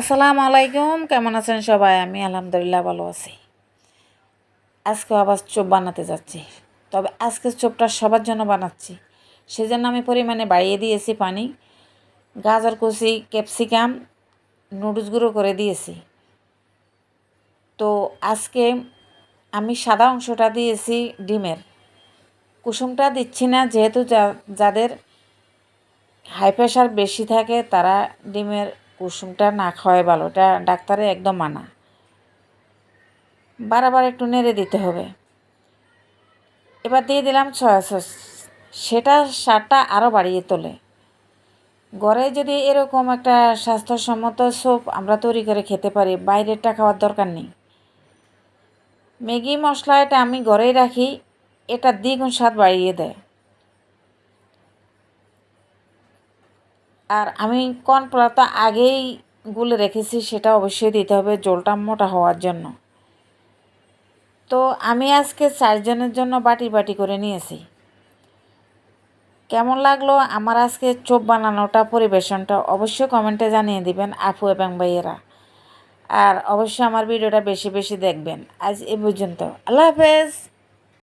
আসসালামু আলাইকুম, কেমন আছেন সবাই? আমি আলহামদুলিল্লাহ ভালো আছি। আজকে আবার চোপ বানাতে যাচ্ছি। তবে আজকে চোপটা সবার জন্য বানাচ্ছি। সেজন্য আমি পরিমাণে বাড়িয়ে দিয়েছি পানি, গাজর কুচি, ক্যাপসিকাম, নুডলস গুঁড়ো করে দিয়েছি। তো আজকে আমি সাদা অংশটা দিয়েছি ডিমের। কুসুমটা দিচ্ছি না, যেহেতু যাদের হাই প্রেশার বেশি থাকে, তারা ডিমের কুসুমটা না খাওয়াই ভালো এটা ডাক্তারে একদম মানা। বারবার একটু নেড়ে দিতে হবে। এবার দিয়ে দিলাম সয়া সস সেটা স্বাদটা আরও বাড়িয়ে তোলে। ঘরে যদি এরকম একটা স্বাস্থ্যসম্মত স্যুপ আমরা তৈরি করে খেতে পারি, বাইরেরটা খাওয়ার দরকার নেই। ম্যাগি মশলা এটা আমি ঘরেই রাখি, এটা দ্বিগুণ স্বাদ বাড়িয়ে দেয়। আর আমি কর্নফ্লাওয়ার তো আগেই গুলে রেখেছি সেটা অবশ্যই দিতে হবে জলটা মোটা হওয়ার জন্য। তো আমি আজকে চারজনের জন্য বাটি বাটি করে নিয়েছি। কেমন লাগল আমার আজকে চোপ বানানোটা, পরিবেশনটা অবশ্যই কমেন্টে জানিয়ে দিবেন আপু এবং ভাইয়েরা। আর অবশ্যই আমার ভিডিওটা বেশি বেশি দেখবেন। আজ এ পর্যন্ত। আল্লাহ হাফেজ।